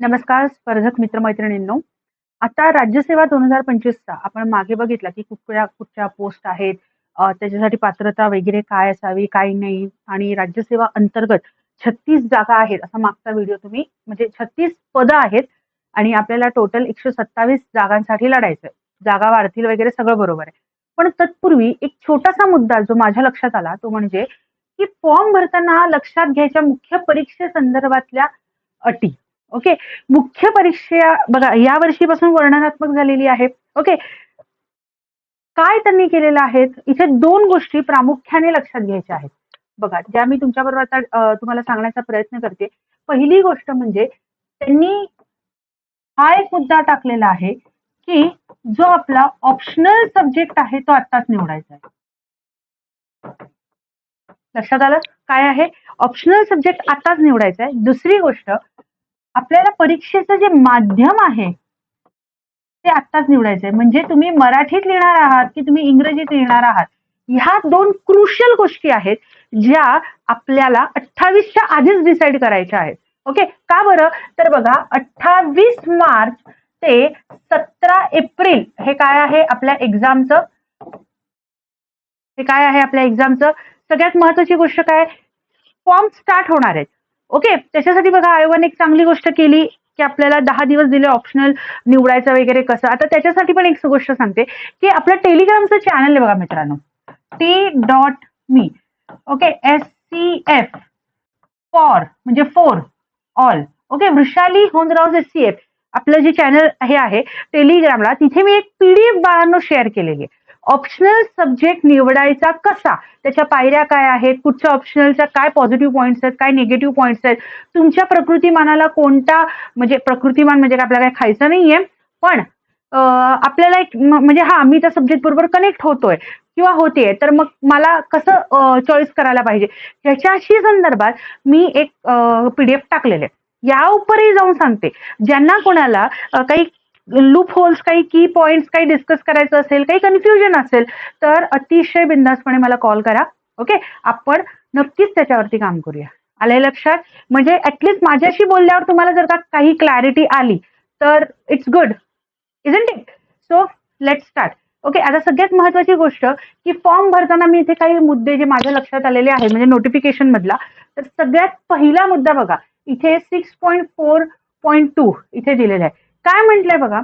नमस्कार स्पर्धक मित्रमैत्रिणींनो. आता राज्यसेवा दोन हजार पंचवीसचा आपण मागे बघितला की कुठल्या कुठच्या पोस्ट आहेत त्याच्यासाठी पात्रता वगैरे काय असावी काय नाही आणि राज्यसेवा अंतर्गत छत्तीस जागा आहेत असा मागचा व्हिडिओ तुम्ही म्हणजे छत्तीस पदं आहेत आणि आपल्याला टोटल एकशे सत्तावीस जागांसाठी लढायचं जागा वाढतील वगैरे सगळं बरोबर आहे. पण तत्पूर्वी एक छोटासा मुद्दा जो माझ्या लक्षात आला तो म्हणजे की फॉर्म भरताना लक्षात घ्यायच्या मुख्य परीक्षेसंदर्भातल्या अटी. ओके मुख्य परीक्षा बघा या वर्षीपासून वर्णनात्मक झालेली आहे. ओके काय त्यांनी केलेलं आहे इथे दोन गोष्टी प्रामुख्याने लक्षात घ्यायच्या आहेत. बघा ज्या मी तुमच्याबरोबर आता तुम्हाला सांगण्याचा प्रयत्न करते. पहिली गोष्ट म्हणजे त्यांनी हा एक मुद्दा टाकलेला आहे की जो आपला ऑप्शनल सब्जेक्ट आहे तो आत्ताच निवडायचा आहे. लक्षात आलं? काय आहे? ऑप्शनल सब्जेक्ट आताच निवडायचा आहे. दुसरी गोष्ट आपल्याला परीक्षेचं जे माध्यम आहे ते आत्ताच निवडायचं आहे म्हणजे तुम्ही मराठीत लिहिणार आहात की तुम्ही इंग्रजीत लिहिणार आहात ह्या दोन क्रुशियल गोष्टी आहेत ज्या आपल्याला अठ्ठावीसच्या आधीच डिसाईड करायच्या आहेत. ओके? का बरं? तर बघा अठ्ठावीस मार्च ते सतरा एप्रिल हे काय आहे आपल्या एक्झामचं हे काय आहे आपल्या एक्झामचं सगळ्यात महत्वाची गोष्ट काय? फॉर्म स्टार्ट होणार आहेत. ओके त्याच्यासाठी बघा आयोगाने एक चांगली गोष्ट केली की आपल्याला दहा दिवस दिले ऑप्शनल निवडायचं वगैरे कसं. आता त्याच्यासाठी पण एक गोष्ट सांगते की आपलं टेलिग्रामचं चॅनल आहे बघा मित्रांनो. T dot me okay S C F for म्हणजे four all okay Vrushali Hondrao S C F आपलं जे चॅनल हे आहे टेलिग्रामला तिथे मी एक पीडीएफ बाळांनो शेअर केलेली आहे. ऑप्शनल सब्जेक्ट निवडायचा कसा? त्याच्या पायऱ्या काय आहेत? कुठच्या ऑप्शनलच्या काय पॉझिटिव्ह पॉईंट्स आहेत? काय निगेटिव्ह पॉईंट्स आहेत? तुमच्या प्रकृतिमानाला कोणता म्हणजे प्रकृतिमान म्हणजे आपल्याला काय खायचं नाहीये. पण आपल्याला एक म्हणजे हा मी त्या सब्जेक्ट बरोबर कनेक्ट होतोय किंवा होते तर मग मला कसं चॉईस करायला पाहिजे? ह्याच्याशी संदर्भात मी एक पीडीएफ टाकलेले आहे. या उपरही जाऊन सांगते. ज्यांना कोणाला काही लूप होल्स काही की पॉइंट्स काही डिस्कस करायचं असेल काही कन्फ्युजन असेल तर अतिशय बिंदासपणे मला कॉल करा ओके आपण नक्कीच त्याच्यावरती काम करूया. आलंय लक्षात? म्हणजे ऍटलिस्ट माझ्याशी बोलल्यावर तुम्हाला जर का काही क्लॅरिटी आली तर it's good isn't it so let start okay आता सगळ्यात महत्वाची गोष्ट की फॉर्म भरताना मी इथे काही मुद्दे जे माझ्या लक्षात आलेले आहेत म्हणजे नोटिफिकेशन मधला तर सगळ्यात पहिला मुद्दा बघा इथे six point four point two इथे दिलेला आहे. काय म्हटलंय बघा?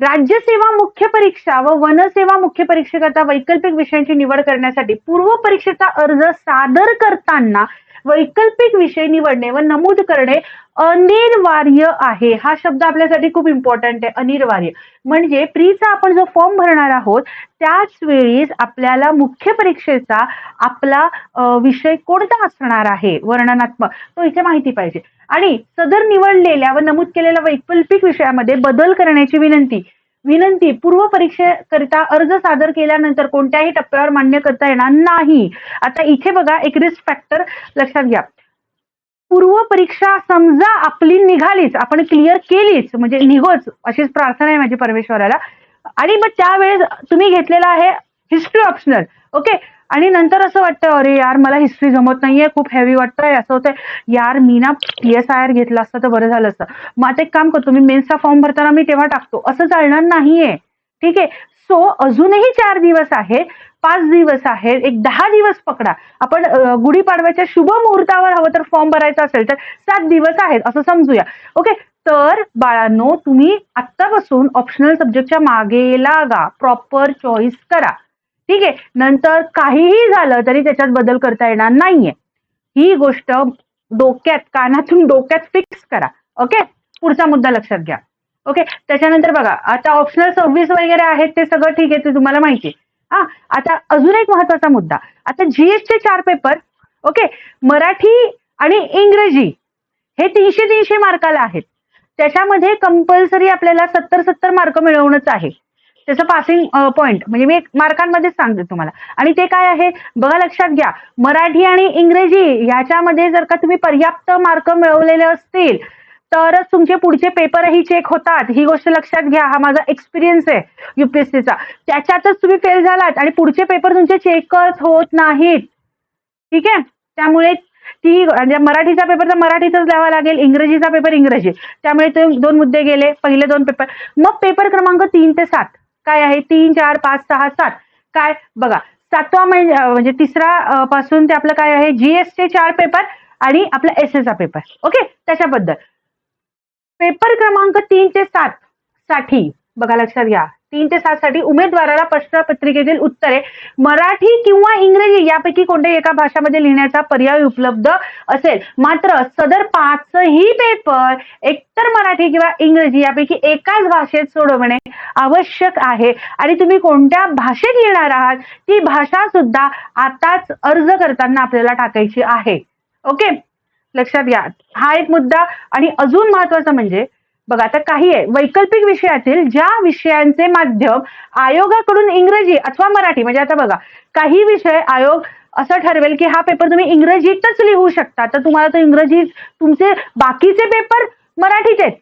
राज्यसेवा मुख्य परीक्षा व वनसेवा मुख्य परीक्षेकरता वैकल्पिक विषयांची निवड करण्यासाठी पूर्व परीक्षेचा अर्ज सादर करताना वैकल्पिक विषय निवडणे व नमूद करणे अनिर्वार्य आहे. हा शब्द आपल्यासाठी खूप इम्पॉर्टंट आहे अनिर्वार्य. म्हणजे प्रीचा आपण जो फॉर्म भरणार आहोत त्याच वेळी आपल्याला मुख्य परीक्षेचा आपला विषय कोणता असणार आहे? वर्णनात्मक. तो इथे माहिती पाहिजे. आणि सदर निवडलेल्या व नमूद केलेल्या वैकल्पिक विषयामध्ये बदल करण्याची विनंती. विनंती पूर्व परीक्षेकरिता अर्ज सादर केल्यानंतर कोणत्याही टप्प्यावर मान्य करता येणार नाही. आता इथे बघा एक रिस्क फॅक्टर लक्षात घ्या. पूर्व परीक्षा समजा आपली निघालीच आपण क्लिअर केलीच म्हणजे निघोच अशीच प्रार्थना आहे माझी परमेश्वराला. आणि मग त्यावेळेस तुम्ही घेतलेला आहे हिस्ट्री ऑप्शनल ओके आणि नंतर असं वाटतं अरे यार मला हिस्ट्री जमत नाहीये खूप हेवी वाटतंय. असं होतंय. यार मी ना पी एस आय आर घेतलं असतं तर बरं झालं असतं. मग आता एक काम करतो मी मेन्सचा फॉर्म भरताना मी तेव्हा टाकतो. असं चालणार नाहीये. ठीक आहे? सो अजूनही चार दिवस आहेत. पाच दिवस आहेत. एक दहा दिवस पकडा. आपण गुढीपाडव्याच्या शुभ मुहूर्तावर हवं तर फॉर्म भरायचा असेल तर सात दिवस आहेत. असं समजूया. ओके तर बाळांनो तुम्ही आत्तापासून ऑप्शनल सब्जेक्टच्या मागे लागा. प्रॉपर चॉईस करा. ठीक आहे? नंतर काहीही झालं तरी त्याच्यात बदल करता येणार नाहीये. ही गोष्ट डोक्यात कानातून डोक्यात फिक्स करा. ओके पुढचा मुद्दा लक्षात घ्या. ओके त्याच्यानंतर बघा आता ऑप्शनल सर्व्हिस वगैरे आहेत ते सगळं ठीक आहे ते तुम्हाला माहिती आहे. हा? आता अजून एक महत्त्वाचा मुद्दा. आता जीएसचे चार पेपर ओके मराठी आणि इंग्रजी हे तीनशे तीनशे मार्काला आहेत. त्याच्यामध्ये कंपल्सरी आपल्याला सत्तर सत्तर मार्क मिळवणंच आहे. त्याचं पासिंग पॉईंट म्हणजे मी एक मार्कांमध्ये सांगते तुम्हाला. आणि ते काय आहे? बघा लक्षात घ्या. मराठी आणि इंग्रजी ह्याच्यामध्ये जर का तुम्ही पर्याप्त मार्क मिळवलेले असतील तरच तुमचे पुढचे पेपरही चेक होतात. ही गोष्ट लक्षात घ्या. हा माझा एक्सपिरियन्स आहे युपीएससीचा त्याच्यातच तुम्ही फेल झालात आणि पुढचे पेपर तुमचे चेकच होत नाहीत. ठीक आहे? त्यामुळे ती म्हणजे मराठीचा पेपर तर मराठीतच द्यावा लागेल इंग्रजीचा पेपर इंग्रजी. त्यामुळे ते दोन मुद्दे गेले. पहिले दोन पेपर मग पेपर क्रमांक तीन ते सात. काय आहे? तीन चार पाच सहा सात. काय? बघा सातवा म्हणजे तिसरा पासून ते आपलं काय आहे? जीएसचे चार पेपर आणि आपला एस चा पेपर ओके त्याच्याबद्दल. पेपर क्रमांक तीन ते सात साठी बघा लक्षात घ्या. तीन ते सात साठी उमेदवाराला प्रश्नपत्रिकेतील उत्तरे मराठी किंवा इंग्रजी यापैकी कोणत्याही एका भाषामध्ये लिहिण्याचा पर्याय उपलब्ध असेल. मात्र सदर पाचही पेपर एकतर मराठी किंवा इंग्रजी यापैकी एकाच भाषेत सोडवणे आवश्यक आहे. आणि तुम्ही कोणत्या भाषेत लिहिणार आहात ती भाषा सुद्धा आताच अर्ज करताना आपल्याला टाकायची आहे. ओके? लक्षात घ्या. हा एक मुद्दा. आणि अजून महत्त्वाचा म्हणजे बघा आता काही आहे वैकल्पिक विषयातील ज्या विषयांचे माध्यम आयोगाकडून इंग्रजी अथवा मराठी म्हणजे आता बघा काही विषय आयोग असं ठरवेल की हा पेपर तुम्ही इंग्रजीतच लिहू शकता तर तुम्हाला तो इंग्रजी तुमचे बाकीचे पेपर मराठीचे आहेत.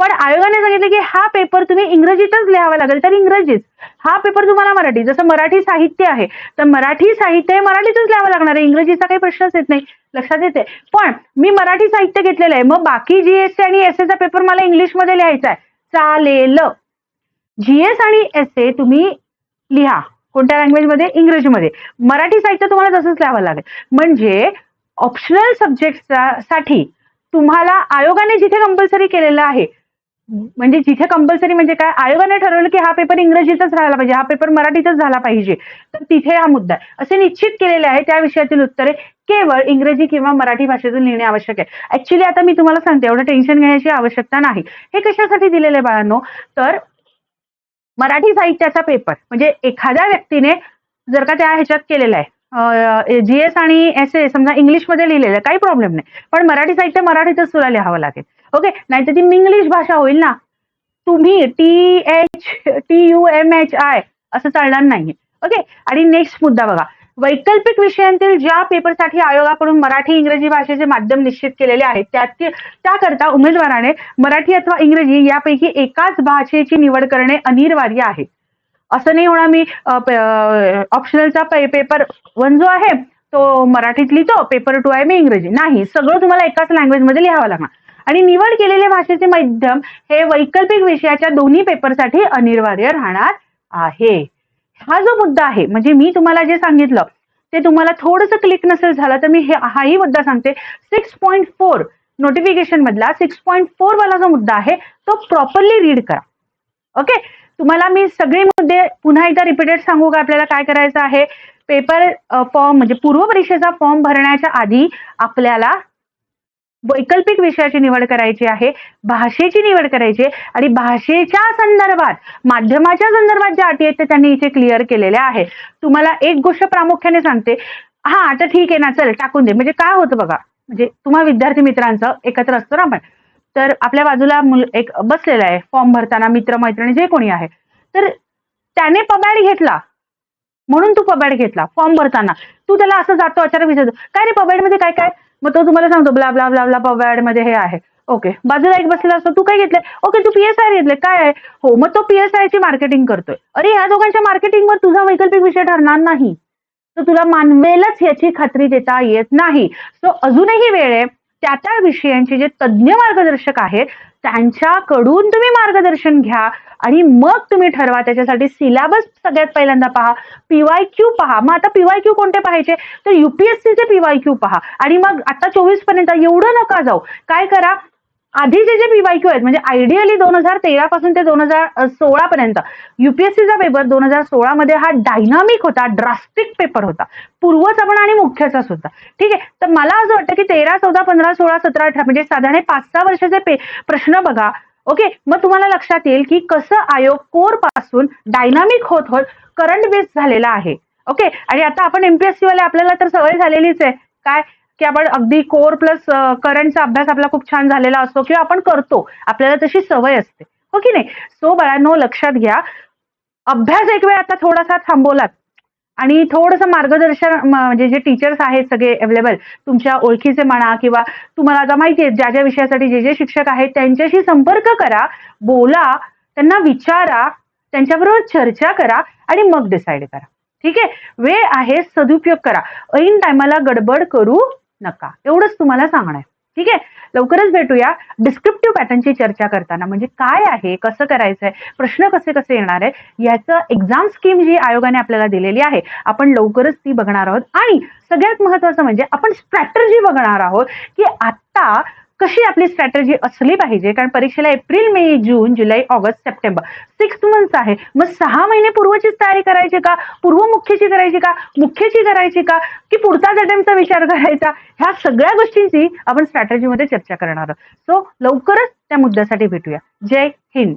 पण आयोगाने सांगितलं की हा पेपर तुम्ही इंग्रजीतच लिहावा लागेल तर इंग्रजीच हा पेपर तुम्हाला मराठी जसं मराठी साहित्य आहे तर मराठी साहित्य हे मराठीतच लिहावं लागणार आहे. इंग्रजीचा काही प्रश्नच येत नाही. लक्षात येते पण मी मराठी साहित्य घेतलेलं आहे. मग बाकी जीएससी आणि एस चा पेपर मला इंग्लिशमध्ये लिहायचा आहे. चालेल. जीएस आणि एस ए तुम्ही लिहा. कोणत्या लँग्वेजमध्ये इंग्रजीमध्ये. मराठी साहित्य तुम्हाला तसंच लिहावं लागेल. म्हणजे ऑप्शनल सब्जेक्टचा साठी तुम्हाला आयोगाने जिथे कंपल्सरी केलेलं आहे म्हणजे जिथे कंपल्सरी म्हणजे काय आयोगाने ठरवलं की हा पेपर इंग्रजीतच राहिला पाहिजे हा पेपर मराठीतच झाला पाहिजे तर तिथे हा मुद्दा आहे. असे निश्चित केलेले आहे त्या विषयातील उत्तरे केवळ इंग्रजी किंवा मराठी भाषेतून लिहिणे आवश्यक आहे. ऍक्च्युली आता मी तुम्हाला सांगते एवढं टेन्शन घेण्याची आवश्यकता नाही. हे कशासाठी दिलेले बाळांनो? तर मराठी साहित्याचा पेपर म्हणजे एखाद्या व्यक्तीने जर का त्या ह्याच्यात केलेला आहे जीएस आणि एस ए समजा इंग्लिशमध्ये लिहिलेलं आहे काही प्रॉब्लेम नाही. पण मराठी साहित्य मराठीतच तुला लिहावं लागेल. ओके नाहीतर ती मिंग्लिश भाषा होईल ना. तुम्ही T H T U M H I असं चालणार नाही ओके आणि नेक्स्ट मुद्दा बघा. वैकल्पिक विषयांतील ज्या पेपरसाठी आयोगाकडून मराठी इंग्रजी भाषेचे माध्यम निश्चित केलेले आहेत त्यात त्याकरता उमेदवाराने मराठी अथवा इंग्रजी यापैकी एकाच भाषेची निवड करणे अनिवार्य आहे. असं नाही होणार मी ऑप्शनलचा पेपर वन जो आहे तो मराठीत लिहितो पेपर टू आहे मी इंग्रजी. नाही सगळं तुम्हाला एकाच लँग्वेजमध्ये लिहावं लागणार. आणि निवड केलेले भाषेचे माध्यम हे वैकल्पिक विषयाच्या दोन्ही पेपरसाठी अनिवार्य राहणार आहे. हा जो मुद्दा आहे म्हणजे मी तुम्हाला जे सांगितलं ते तुम्हाला थोडंसं क्लिक नसेल झालं तर मी हे हाही मुद्दा सांगते. सिक्स पॉईंट फोर नोटिफिकेशन मधला सिक्स पॉईंट फोर वाला जो मुद्दा आहे तो प्रॉपरली रीड करा. ओके तुम्हाला मी सगळे मुद्दे पुन्हा एकदा रिपीटेड सांगू का? आपल्याला काय करायचं आहे? पेपर फॉर्म म्हणजे पूर्व परीक्षेचा फॉर्म भरण्याच्या आधी आपल्याला वैकल्पिक विषयाची निवड करायची आहे भाषेची निवड करायची आहे आणि भाषेच्या संदर्भात माध्यमाच्या संदर्भात ज्या अटी आहेत त्या त्यांनी इथे क्लिअर केलेल्या आहेत. तुम्हाला एक गोष्ट प्रामुख्याने सांगते. हा आता ठीक आहे ना चल टाकून दे. म्हणजे काय होतं बघा म्हणजे तुम्हा विद्यार्थी मित्रांचं एकत्र असतो ना आपण. तर आपल्या बाजूला मुल एक बसलेला आहे फॉर्म भरताना मित्र मैत्रिणी जे कोणी आहे. तर त्याने पबॅड घेतला. म्हणून तू पबॅड घेतला फॉर्म भरताना. तू त्याला असं जातो अचानक विचारतो काय रे पबॅडमध्ये काय काय? मग तो तुम्हाला सांगतो ब्ला ब्ला ब्ला ब्ला पवाडमध्ये हे आहे. ओके बाजूला एक बसलेला असतो तू काय घेतलंय? ओके तू पीएसआय घेतलंय. काय आहे? हो मग तो पीएसआय ची मार्केटिंग करतोय. अरे ह्या दोघांच्या मार्केटिंगवर तुझा वैकल्पिक विषय ठरणार नाही. तर तुला मानवेलच याची खात्री देता येत नाही. सो अजूनही वेळ आहे. त्या त्या विषयांचे जे तज्ज्ञ मार्गदर्शक आहेत त्यांच्याकडून तुम्ही मार्गदर्शन घ्या आणि मग तुम्ही ठरवा. त्याच्यासाठी सिलेबस सगळ्यात पहिल्यांदा पहा. पीवाय क्यू पहा. मग आता पीवाय क्यू कोणते पाहायचे? तर युपीएससीचे पीवाय क्यू पहा. आणि मग आता चोवीसपर्यंत एवढं नका जाऊ. काय करा? आधीचे जे पीवाय क्यू आहेत म्हणजे आयडियली दोन हजार तेरा पासून ते दोन हजार सोळा पर्यंत युपीएससीचा पेपर दोन हजार सोळा मध्ये हा डायनामिक होता ड्रास्टिक पेपर होता. पूर्वचा पण आणि मुख्यचा सुद्धा ठीक आहे? तर मला असं वाटतं की तेरा चौदा पंधरा सोळा सतरा अठरा म्हणजे साधारण पाच सहा वर्षाचे पे प्रश्न बघा. ओके? मग तुम्हाला लक्षात येईल की कसं आयोग कोरपासून डायनामिक होत होत करंट बेस्ड झालेला आहे. ओके? आणि आता आपण एमपीएससी वाले आपल्याला तर सवय झालेलीच आहे. काय? की आपण अगदी कोर प्लस करंटचा अभ्यास आपला खूप छान झालेला असतो किंवा आपण करतो आपल्याला तशी सवय असते. हो की नाही? सो बाळांनो लक्षात घ्या. अभ्यास एक वेळ आता थोडासा थांबवलात. आणि थोडंसं मार्गदर्शन म- म्हणजे जे टीचर्स आहेत सगळे अवेलेबल तुमच्या ओळखीचे म्हणा किंवा तुम्हाला आता माहिती आहे ज्या ज्या विषयासाठी जे जे शिक्षक आहेत त्यांच्याशी संपर्क करा बोला त्यांना विचारा त्यांच्याबरोबर चर्चा करा आणि मग डिसाईड करा. ठीक आहे? वेळ आहे सदुपयोग करा. ऐन टायमाला गडबड करू नका. एवढंच तुम्हाला सांगणं आहे ठीक आहे? लवकरच भेटूया. डिस्क्रिप्टिव्ह पॅटर्नची चर्चा करताना म्हणजे काय आहे कसं करायचं आहे प्रश्न कसे कसे येणार आहे याचं एक्झाम स्कीम जी आयोगाने आपल्याला दिलेली आहे आपण लवकरच ती बघणार आहोत. आणि सगळ्यात महत्वाचं म्हणजे आपण स्ट्रॅटर्जी बघणार आहोत की आता कशी आपली स्ट्रॅटर्जी असली पाहिजे? कारण परीक्षेला एप्रिल मे जून जुलै ऑगस्ट सप्टेंबर सिक्स मंथ्स आहे. मग सहा महिने पूर्वचीच तयारी करायची का? पूर्व मुख्यची करायची का? मुख्यची करायची का? की पुढचाच अटेम्प्टचा विचार करायचा? ह्या सगळ्या गोष्टींची आपण स्ट्रॅटर्जीमध्ये चर्चा करणार आहोत. सो लवकरच त्या मुद्द्यासाठी भेटूया. जय हिंद.